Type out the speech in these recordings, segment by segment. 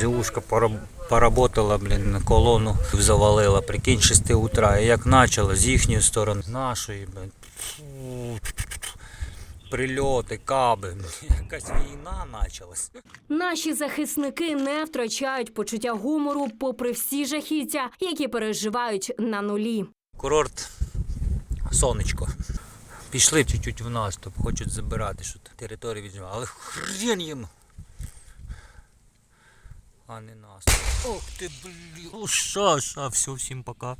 Зілушка пораб- поработала, блін, на колону завалила, прикинь, 6 утра. І як почала з їхньої сторони, з нашої, блін. Прильоти, каби, якась війна почалась. Наші захисники не втрачають почуття гумору, попри всі жахіття, які переживають на нулі. Курорт сонечко. Пішли чуть-чуть в наступ, хочуть забирати що територію візьмемо, але хрен їм. А не нас. Ох ти. Ну, ша, ша, все, всім пока.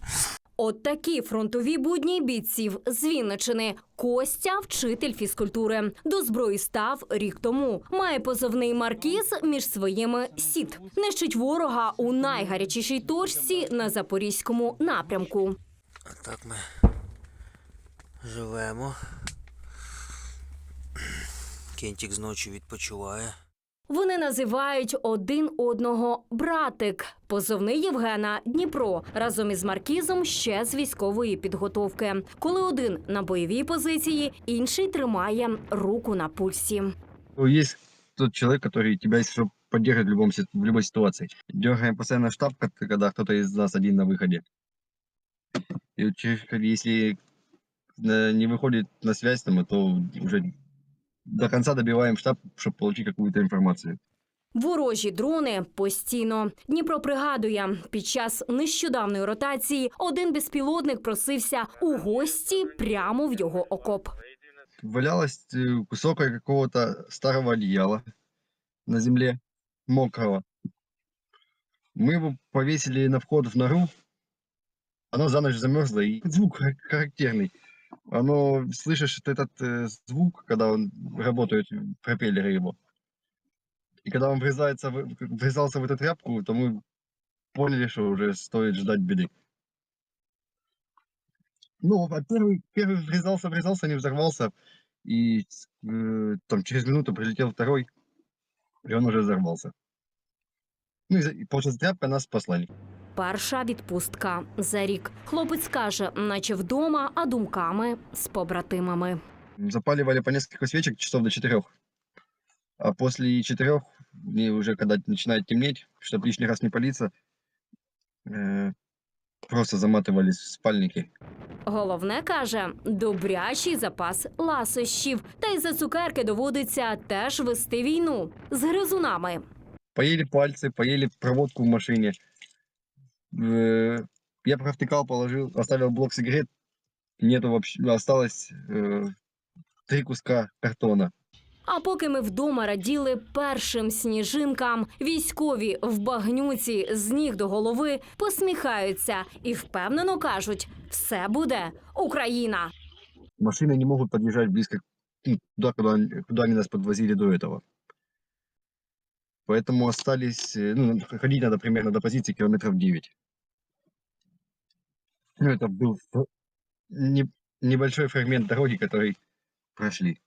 От такі фронтові будні бійців з Вінничини. Костя, вчитель фізкультури. До зброї став рік тому. Має позовний маркіз між своїми сіт. Нищить ворога у найгарячішій точці на запорізькому напрямку. А так ми живемо. Кентік зночі відпочиває. Вони називають один одного братик. Позовний Євгена Дніпро разом із Маркізом ще з військової підготовки. Коли один на бойовій позиції, інший тримає руку на пульсі. Ну, Есть тот человек, который тебя, если что, поддержит в, любом, си- в любой ситуации. Дергаем постоянно штаб, как- когда кто-то из нас один на выходе. И вот через- если э, не выходит на связь, там, то уже до конца добиваем штаб, чтобы получить какую-то информацию. Ворожі дрони постійно. Дніпро пригадує, під час нещодавної ротації один безпілотник просився у гості прямо в його окоп. Валялось э, кусок какого-то старого одеяла на земле, мокрого. Мы его повесили на вход в нору. Оно за ночь замерзло, и звук хар- характерный. Оно, слышишь этот э, звук, когда он работают пропеллеры его. И когда он врезается, в- врезался в эту тряпку, то мы поняли, что уже стоит ждать беды. Ну, а первый, первый врезался, врезался, не взорвался. И э, там через минуту прилетел второй, и он уже взорвался. Ну и, за- и получается, тряпка нас спасла. Перша відпустка за рік. Хлопець каже, наче вдома, а думками з побратимами. Запаливали по несколько свечек часов до четырех. А после четырех, и уже когда начинает темнеть, чтобы лишний раз не палиться, э, просто заматывались в спальники. Головне каже, добрячий запас ласощів. Та й за цукерки доводиться теж вести війну з гризунами. Поели пальцы, поели проводку в машине. Э, Я провтыкал, положил, оставил блок сигарет. Нету вообще, осталось э, три куска картона. А поки ми вдома раділи першим сніжинкам, військові в багнюці з ніг до голови посміхаються і впевнено кажуть: все буде Україна. Машины не могут подъезжать близко ну, туда, куда, они- куда они нас подвозили до этого. Поэтому остались, э, ну, х- ходить надо примерно до позиции километров 9. Ну, это был ф- не- небольшой фрагмент дороги, который прошли.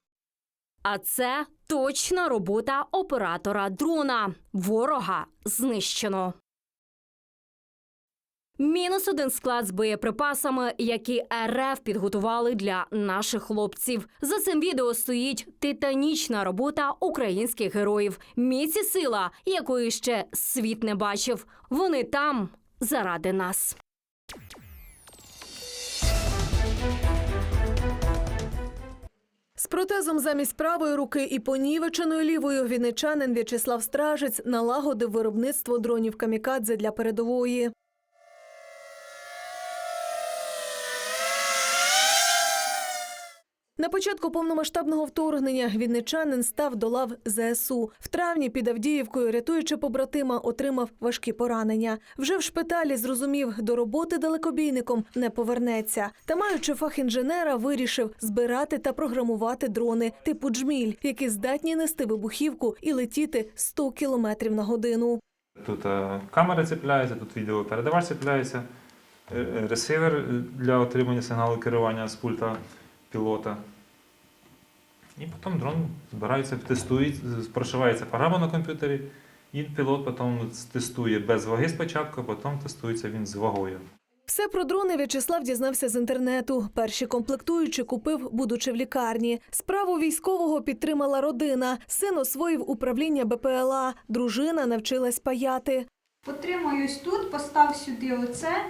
А це точна робота оператора дрона. Ворога знищено. Мінус один склад з боєприпасами, які РФ підготували для наших хлопців. За цим відео стоїть титанічна робота українських героїв. Міць і сила, якої ще світ не бачив. Вони там заради нас. З протезом замість правої руки і понівеченою лівою вінничанин В'ячеслав Стражець налагодив виробництво дронів камікадзе для передової. На початку повномасштабного вторгнення вінничанин став до лав ЗСУ. В травні під Авдіївкою, рятуючи побратима, отримав важкі поранення. Вже в шпиталі зрозумів, до роботи далекобійником не повернеться. Та, маючи фах інженера, вирішив збирати та програмувати дрони типу джміль, які здатні нести вибухівку і летіти 100 кілометрів на годину. Тут е, камера цепляється, тут відеопередавач цепляється, е, е, ресивер для отримання сигналу керування з пульта пілота. І потім дрон збирається, тестує, прошивається програма на комп'ютері, і пілот потім тестує без ваги спочатку, а потім тестується він з вагою. Все про дрони В'ячеслав дізнався з інтернету. Перші комплектуючі купив, будучи в лікарні. Справу військового підтримала родина. Син освоїв управління БПЛА. Дружина навчилась паяти. Потримуюсь тут, постав сюди оце,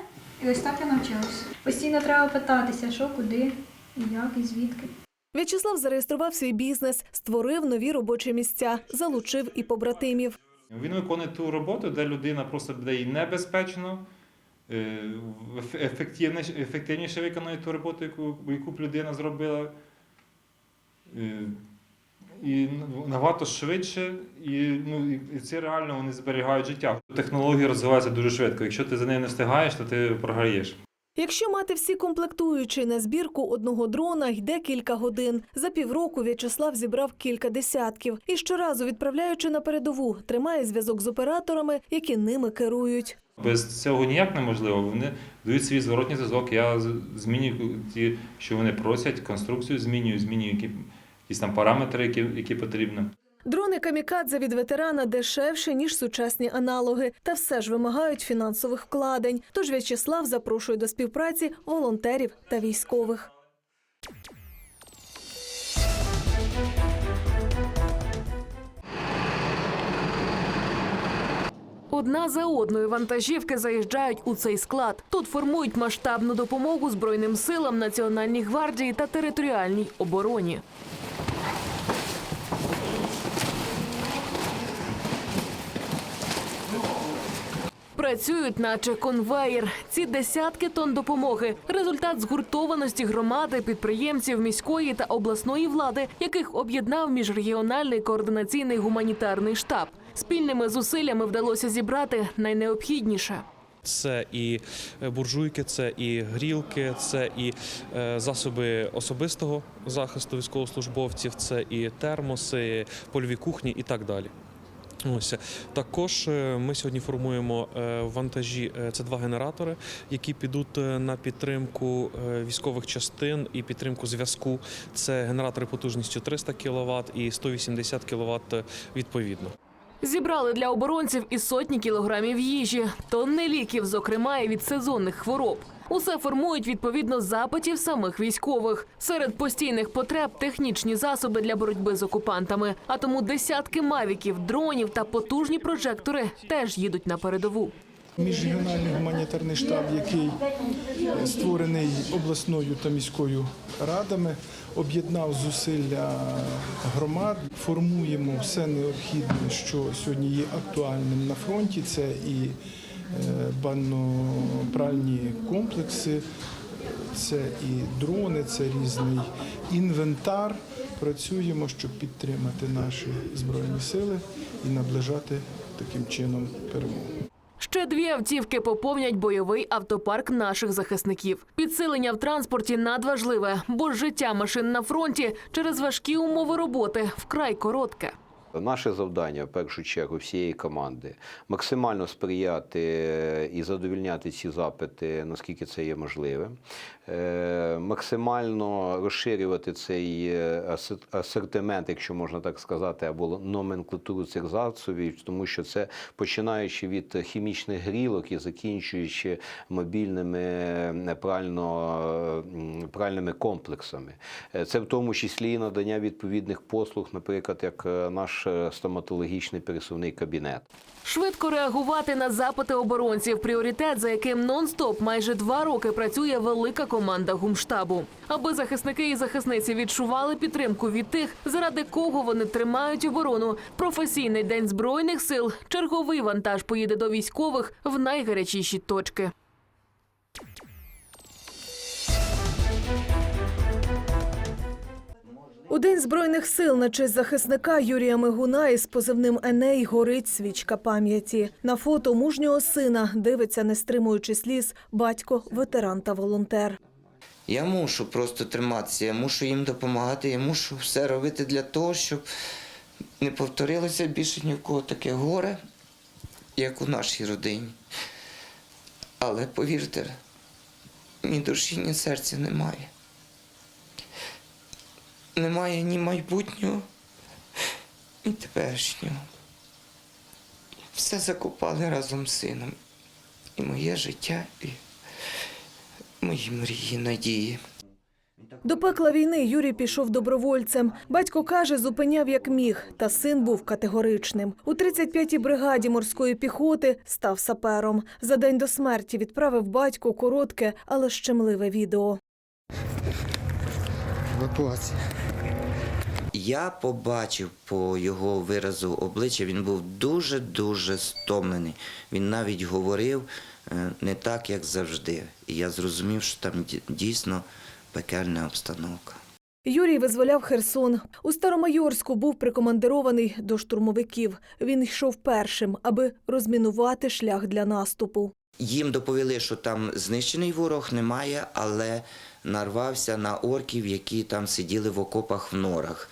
і ось так я навчилась. Постійно треба питатися, що, куди, як, і звідки. В'ячеслав зареєстрував свій бізнес, створив нові робочі місця, залучив і побратимів. Він виконує ту роботу, де людина просто буде і небезпечно, е, ефективніше, ефективніше виконує ту роботу, яку, яку б людина зробила. Е, І набагато швидше, і, ну, і це реально вони зберігають життя. Технології розвиваються дуже швидко. Якщо ти за нею не встигаєш, то ти програєш. Якщо мати всі комплектуючі на збірку одного дрона йде кілька годин. За півроку В'ячеслав зібрав кілька десятків і щоразу відправляючи на передову, тримає зв'язок з операторами, які ними керують. Без цього ніяк неможливо. Вони дають свій зворотній зв'язок. Я змінюю ті, що вони просять, конструкцію змінюю, змінюю які, якісь там параметри, які, які потрібні. Дрони камікадзе від ветерана дешевші, ніж сучасні аналоги, та все ж вимагають фінансових вкладень. Тож В'ячеслав запрошує до співпраці волонтерів та військових. Одна за одною вантажівки заїжджають у цей склад. Тут формують масштабну допомогу Збройним силам, Національній гвардії та територіальній обороні. Працюють, наче конвеєр. Ці десятки тонн допомоги результат згуртованості громади, підприємців міської та обласної влади, яких об'єднав міжрегіональний координаційний гуманітарний штаб. Спільними зусиллями вдалося зібрати найнеобхідніше. Це і е, буржуйки, це і грілки, це і е, засоби особистого захисту військовослужбовців, це і термоси, польові кухні і так далі. Ось також е, ми сьогодні формуємо е, вантажі. е, Це два генератори, які підуть на підтримку військових частин і підтримку зв'язку. Це генератори потужністю 300 кВт і 180 кВт відповідно. Зібрали для оборонців і сотні кілограмів їжі, тонни ліків, зокрема і від сезонних хвороб. Усе формують відповідно запитів самих військових. Серед постійних потреб технічні засоби для боротьби з окупантами. А тому десятки мавіків, дронів та потужні прожектори теж їдуть на передову. Міжрегіональний гуманітарний штаб, який створений обласною та міською радами, об'єднав зусилля громад. Формуємо все необхідне, що сьогодні є актуальним на фронті. Це і банно-пральні комплекси, це і дрони, це різний інвентар. Працюємо, щоб підтримати наші збройні сили і наближати таким чином перемогу. Ще дві автівки поповнять бойовий автопарк наших захисників. Підсилення в транспорті надважливе, бо життя машин на фронті через важкі умови роботи вкрай коротке. Наше завдання в першу чергу всієї команди максимально сприяти е, і задовільняти ці запити, наскільки це є можливим, Е, максимально розширювати цей е, асортимент, якщо можна так сказати, або номенклатуру цих засобів, тому що це починаючи від хімічних грілок і закінчуючи мобільними прально, пральними комплексами. Це в тому числі і надання відповідних послуг, наприклад, як наш е, стоматологічний пересувний кабінет. Швидко реагувати на запити оборонців пріоритет, за яким нон-стоп майже два роки працює велика команда гумштабу. Аби захисники і захисниці відчували підтримку від тих, заради кого вони тримають оборону. Професійний день збройних сил. Черговий вантаж поїде до військових в найгарячіші точки. У День Збройних сил на честь захисника Юрія Мигуна із позивним Еней горить свічка пам'яті. На фото мужнього сина дивиться, не стримуючи сліз, батько, ветеран та волонтер. Я мушу просто триматися, я мушу їм допомагати, я мушу все робити для того, щоб не повторилося більше ні в кого таке горе, як у нашій родині. Але повірте, ні душі, ні серця немає. Немає ні майбутнього, ні теперішнього. Все закопали разом з сином. І моє життя, і мої мрії, надії. До пекла війни Юрій пішов добровольцем. Батько каже, зупиняв як міг, та син був категоричним. У 35-й бригаді морської піхоти став сапером. За день до смерті відправив батьку коротке, але щемливе відео. Я побачив по його виразу обличчя, він був дуже-дуже стомлений. Він навіть говорив е, не так, як завжди. І я зрозумів, що там дійсно пекельна обстановка. Юрій визволяв Херсон. У Старомайорську був прикомандирований до штурмовиків. Він йшов першим, аби розмінувати шлях для наступу. Їм доповіли, що там знищений ворог немає, але нарвався на орків, які там сиділи в окопах в норах.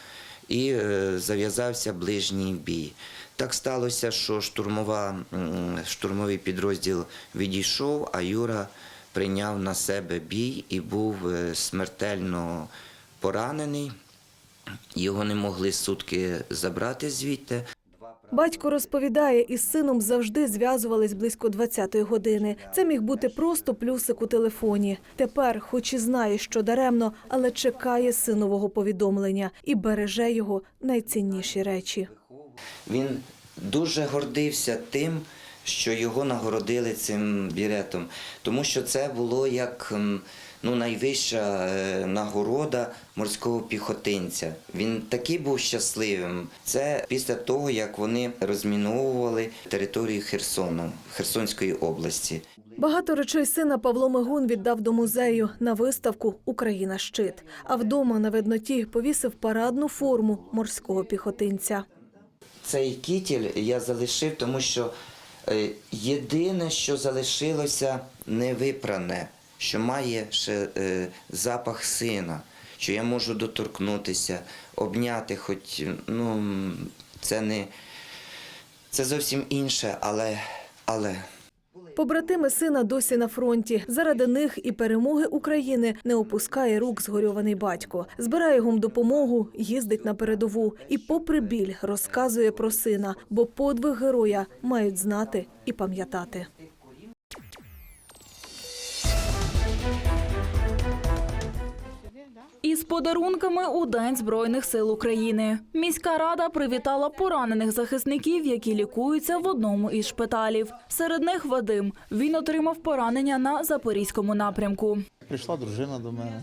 І е, зав'язався ближній бій. Так сталося, що штурмова, штурмовий підрозділ відійшов, а Юра прийняв на себе бій і був е, смертельно поранений. Його не могли сутки забрати звідти. Батько розповідає, із сином завжди зв'язувались близько 20-ї години. Це міг бути просто плюсик у телефоні. Тепер, хоч і знає, що даремно, але чекає синового повідомлення і береже його найцінніші речі. Він дуже гордився тим, що його нагородили цим біретом, тому що це було як ну, найвища е, нагорода морського піхотинця. Він такий був щасливим. Це після того, як вони розміновували територію Херсону, Херсонської області. Багато речей сина Павло Мигун віддав до музею на виставку Україна щит. А вдома на видноті повісив парадну форму морського піхотинця. Цей кітіль я залишив, тому що е, єдине, що залишилося невипране, що має ще е, запах сина, що я можу доторкнутися, обняти, хоч ну, це не це зовсім інше, але, але. Побратими сина досі на фронті. Заради них і перемоги України не опускає рук згорьований батько. Збирає гум допомогу, їздить на передову і, попри біль, розказує про сина, бо подвиг героя мають знати і пам'ятати. Із подарунками у День Збройних сил України міська рада привітала поранених захисників, які лікуються в одному із шпиталів. Серед них Вадим. Він отримав поранення на запорізькому напрямку. Прийшла дружина до мене.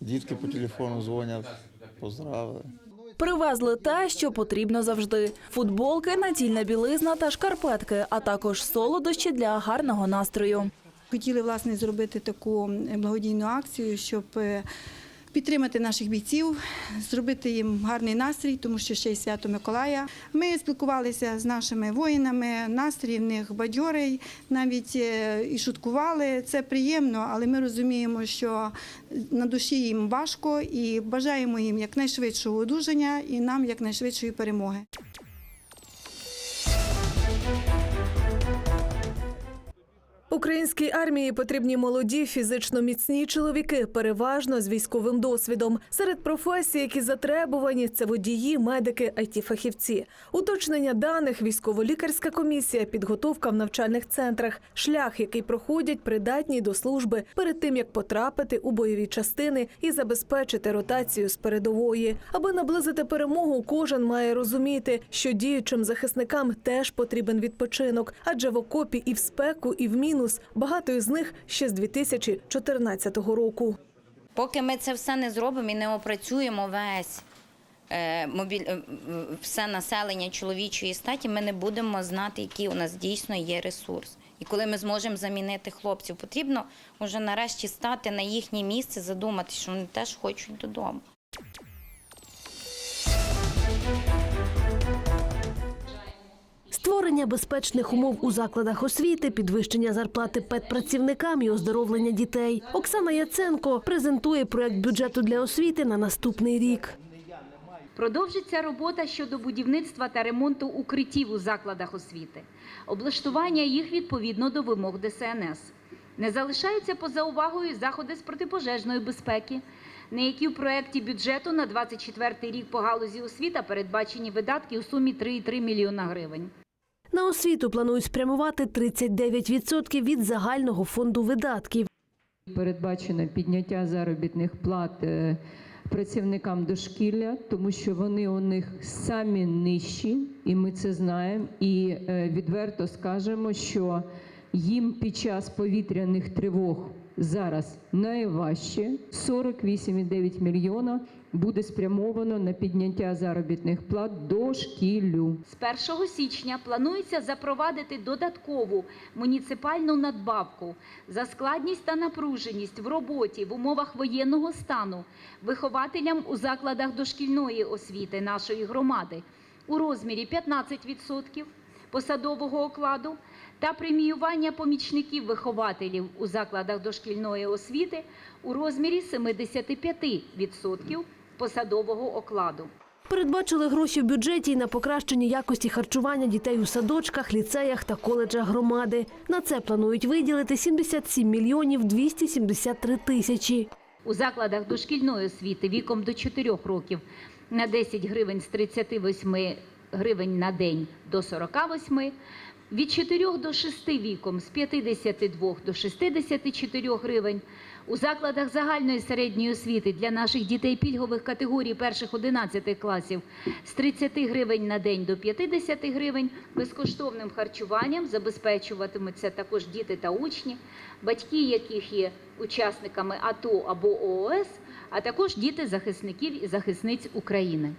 Дітки по телефону дзвонять, поздравили. Привезли те, що потрібно завжди: футболки, натільна білизна та шкарпетки, а також солодощі для гарного настрою. Хотіли власне зробити таку благодійну акцію, щоб е, підтримати наших бійців, зробити їм гарний настрій, тому що ще й свято Миколая. Ми спілкувалися з нашими воїнами, настрій в них бадьорий, навіть е, і шуткували. Це приємно, але ми розуміємо, що на душі їм важко і бажаємо їм якнайшвидшого одужання і нам якнайшвидшої перемоги. Українській армії потрібні молоді, фізично міцні чоловіки, переважно з військовим досвідом. Серед професій, які затребувані, це водії, медики, IT-фахівці. Уточнення даних, військово-лікарська комісія, підготовка в навчальних центрах, шлях, який проходять придатні до служби перед тим, як потрапити у бойові частини і забезпечити ротацію з передової. Аби наблизити перемогу, кожен має розуміти, що діючим захисникам теж потрібен відпочинок, адже в окопі і в спеку, і в мінус багато із них ще з 2014 року. Поки ми це все не зробимо і не опрацюємо весь е, е, все населення чоловічої статі, ми не будемо знати, який у нас дійсно є ресурс. І коли ми зможемо замінити хлопців, потрібно вже нарешті стати на їхнє місце, задуматися, що вони теж хочуть додому. Створення безпечних умов у закладах освіти, підвищення зарплати педпрацівникам і оздоровлення дітей. Оксана Яценко презентує проект бюджету для освіти на наступний рік. Продовжиться робота щодо будівництва та ремонту укриттів у закладах освіти, облаштування їх відповідно до вимог ДСНС. Не залишаються поза увагою заходи з протипожежної безпеки, на які в проєкті бюджету на 24 рік по галузі освіта передбачені видатки у сумі 3,3 мільйона гривень. На освіту планують спрямувати 39% від загального фонду видатків. Передбачено підняття заробітних плат е, працівникам дошкілля, тому що вони у них самі нижчі, і ми це знаємо. І е, відверто скажемо, що їм під час повітряних тривог зараз найважче 48,9 мільйона буде спрямовано на підняття заробітних плат дошкіллю. З 1 січня планується запровадити додаткову муніципальну надбавку за складність та напруженість в роботі в умовах воєнного стану вихователям у закладах дошкільної освіти нашої громади у розмірі 15% посадового окладу та преміювання помічників вихователів у закладах дошкільної освіти у розмірі 75% посадового окладу. Передбачили гроші в бюджеті і на покращення якості харчування дітей у садочках, ліцеях та коледжах громади. На це планують виділити 77 мільйонів 273 тисячі. У закладах дошкільної освіти віком до 4 років на 10 гривень з 38 гривень на день до 48, від 4 до 6 віком з 52 до 64 гривень. У закладах загальної середньої освіти для наших дітей пільгових категорій перших 11 класів з 30 гривень на день до 50 гривень безкоштовним харчуванням забезпечуватимуться також діти та учні, батьки яких є учасниками АТО або ООС, а також діти захисників і захисниць України.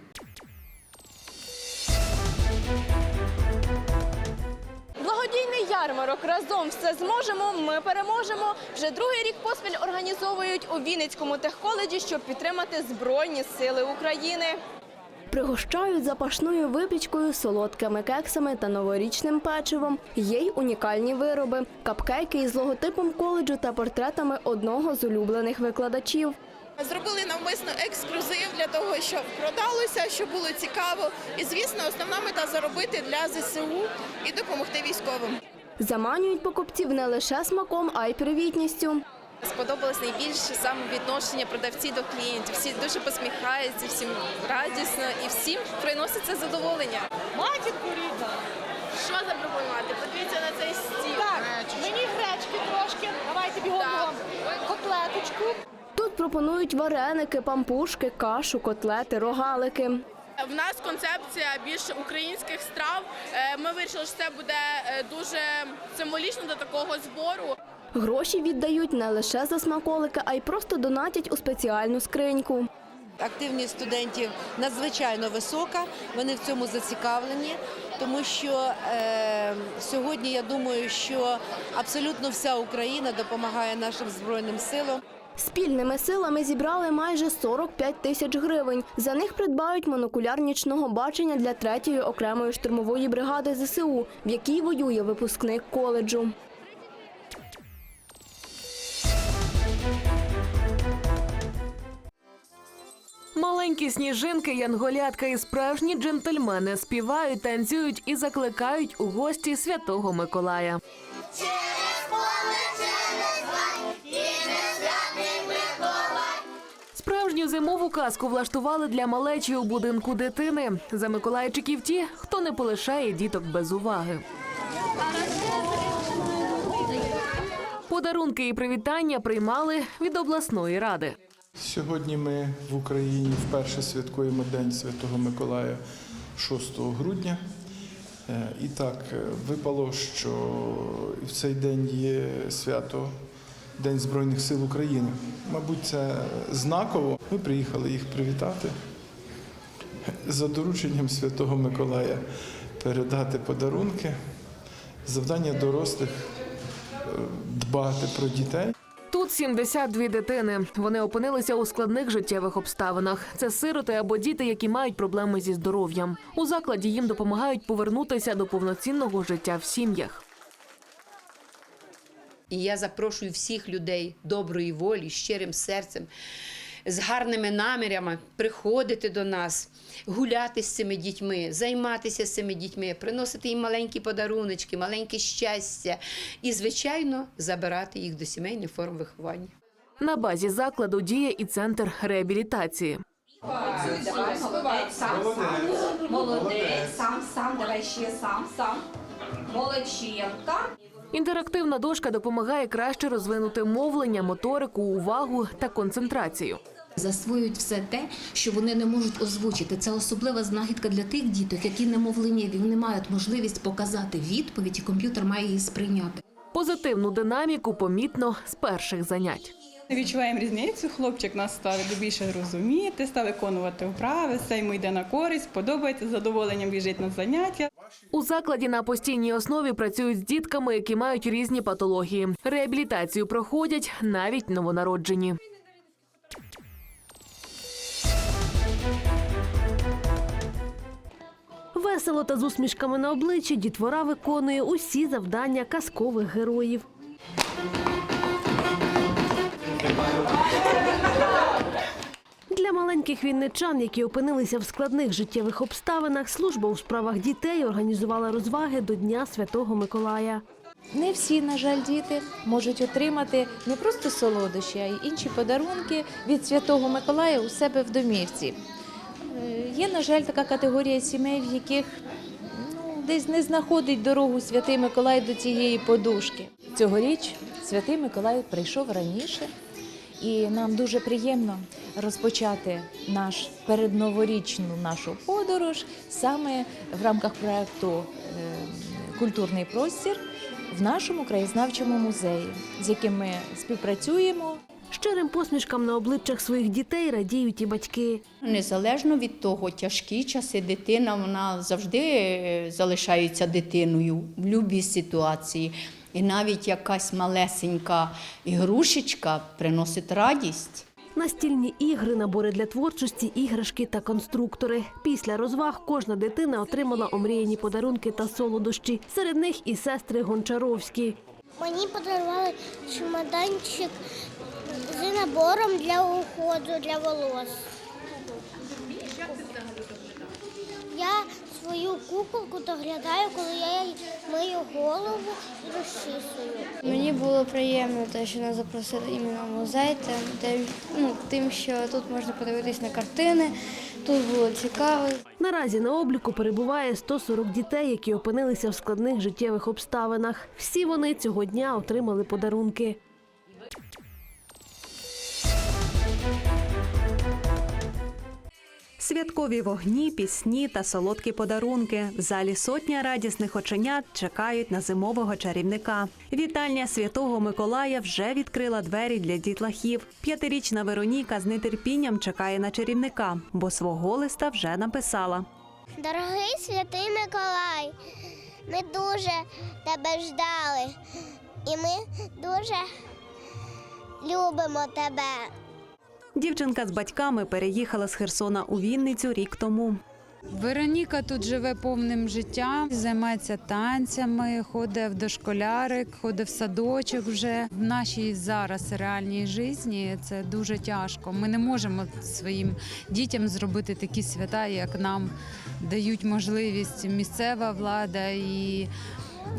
Ярмарок разом все зможемо. Ми переможемо. Вже другий рік поспіль організовують у Вінницькому техколеджі, щоб підтримати Збройні Сили України. Пригощають запашною випічкою, солодкими кексами та новорічним печивом. Є й унікальні вироби, капкейки із логотипом коледжу та портретами одного з улюблених викладачів. Зробили навмисно ексклюзив для того, щоб продалося, щоб було цікаво. І звісно, основна мета заробити для ЗСУ і допомогти військовим. Заманюють покупців не лише смаком, а й привітністю. Сподобалось найбільше саме відношення продавців до клієнтів. Всі дуже посміхаються, всім радісно і всім приносить це задоволення. Матінку рідна! Що запропонувати? Подивіться на цей стіл. Так, мені гречки трошки. Давайте бігом бігом. Котлеточку. Тут пропонують вареники, пампушки, кашу, котлети, рогалики. В нас концепція більше українських страв. Е, Ми вирішили, що це буде е, дуже символічно до такого збору. Гроші віддають не лише за смаколики, а й просто донатять у спеціальну скриньку. Активність студентів надзвичайно висока. Вони в цьому зацікавлені, тому що е, сьогодні я думаю, що абсолютно вся Україна допомагає нашим збройним силам. Спільними силами зібрали майже 45 тисяч гривень. За них придбають монокуляр нічного бачення для третьої окремої штурмової бригади ЗСУ, в якій воює випускник коледжу. Маленькі сніжинки, янголятка і справжні джентльмени співають, танцюють і закликають у гості Святого Миколая. Справжню зимову казку влаштували для малечі у будинку дитини. За Миколайчиків ті, хто не полишає діток без уваги. Подарунки і привітання приймали від обласної ради. Сьогодні ми в Україні вперше святкуємо День Святого Миколая 6 грудня. Е, І так е, випало, що в цей день є свято День Збройних сил України. Мабуть, це знаково. Ми приїхали їх привітати за дорученням Святого Миколая передати подарунки. Завдання дорослих е, дбати про дітей. Тут 72 дитини. Вони опинилися у складних життєвих обставинах. Це сироти або діти, які мають проблеми зі здоров'ям. У закладі їм допомагають повернутися до повноцінного життя в сім'ях. І я запрошую всіх людей доброї волі, щирим серцем, з гарними намірями приходити до нас, гуляти з цими дітьми, займатися з цими дітьми, приносити їм маленькі подаруночки, маленьке щастя і, звичайно, забирати їх до сімейних форм виховання. На базі закладу діє і центр реабілітації. Давай, молодець, сам, сам. Молодець, сам, сам, давай ще сам, сам. Молодчинка. Інтерактивна дошка допомагає краще розвинути мовлення, моторику, увагу та концентрацію. Засвоюють все те, що вони не можуть озвучити. Це особлива знахідка для тих діток, які немовленєві, вони мають можливість показати відповідь, і комп'ютер має її сприйняти. Позитивну динаміку помітно з перших занять. Відчуваємо різницю. Хлопчик нас став більше розуміти, став виконувати вправи, все йому йде на користь, подобається, з задоволенням біжить на заняття. У закладі на постійній основі працюють з дітками, які мають різні патології. Реабілітацію проходять навіть новонароджені. Весело та з усмішками на обличчі дітвора виконує усі завдання казкових героїв. Маленьких вінничан, які опинилися в складних життєвих обставинах, служба у справах дітей організувала розваги до Дня Святого Миколая. Не всі, на жаль, діти можуть отримати не просто солодощі, а й інші подарунки від Святого Миколая у себе в домівці. Е, Є, на жаль, така категорія сімей, в яких ну, десь не знаходить дорогу Святий Миколай до цієї подушки. Цьогоріч Святий Миколай прийшов раніше, і нам дуже приємно розпочати наш передноворічну нашу подорож саме в рамках проекту е, Культурний простір в нашому краєзнавчому музеї, з яким ми співпрацюємо. Щирим посмішкам на обличчях своїх дітей радіють і батьки. Незалежно від того, тяжкі часи, дитина вона завжди е, залишається дитиною в будь-якій ситуації. І навіть якась малесенька ігрушечка приносить радість. Настільні ігри, набори для творчості, іграшки та конструктори. Після розваг кожна дитина отримала омріяні подарунки та солодощі. Серед них і сестри Гончаровські. Мені подарували чемоданчик з набором для уходу для волос. Я свою куколку доглядаю, коли я їй мию голову і розчісую. Мені було приємно те, що нас запросили іменно в музей, тим, ну, тим, що тут можна подивитись на картини, тут було цікаво. Наразі на обліку перебуває 140 дітей, які опинилися в складних життєвих обставинах. Всі вони цього дня отримали подарунки. Святкові вогні, пісні та солодкі подарунки. В залі сотня радісних оченят чекають на зимового чарівника. Вітальня святого Миколая вже відкрила двері для дітлахів. П'ятирічна Вероніка з нетерпінням чекає на чарівника, бо свого листа вже написала. Дорогий святий Миколай, ми дуже тебе ждали, і ми дуже любимо тебе. Дівчинка з батьками переїхала з Херсона у Вінницю рік тому. Вероніка тут живе повним життям, займається танцями, ходить в дошколярик, ходить в садочок вже. В нашій зараз реальній житті це дуже тяжко. Ми не можемо своїм дітям зробити такі свята, як нам дають можливість місцева влада і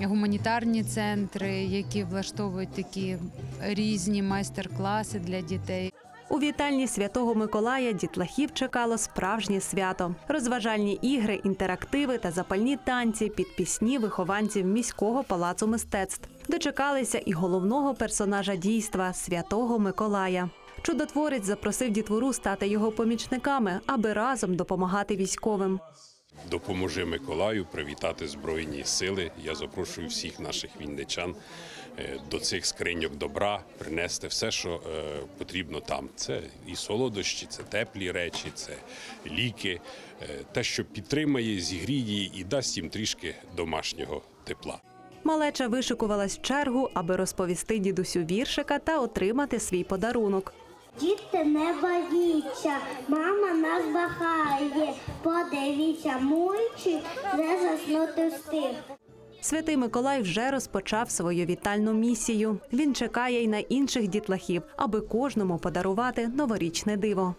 гуманітарні центри, які влаштовують такі різні майстер-класи для дітей. У вітальні святого Миколая дітлахів чекало справжнє свято. Розважальні ігри, інтерактиви та запальні танці під пісні вихованців міського палацу мистецтв. Дочекалися і головного персонажа дійства святого Миколая. Чудотворець запросив дітвору стати його помічниками, аби разом допомагати військовим. Допоможи Миколаю привітати Збройні сили. Я запрошую всіх наших вінничан е, до цих скриньок добра, принести все, що е, потрібно там. Це і солодощі, це теплі речі, це ліки, е, те, що підтримає, зігріє і дасть їм трішки домашнього тепла. Малеча вишикувалась в чергу, аби розповісти дідусю віршика та отримати свій подарунок. Діти, не боїться, мама нас бахає. Подивіться, мульчик, де заснути встиг. Святий Миколай вже розпочав свою вітальну місію. Він чекає й на інших дітлахів, аби кожному подарувати новорічне диво.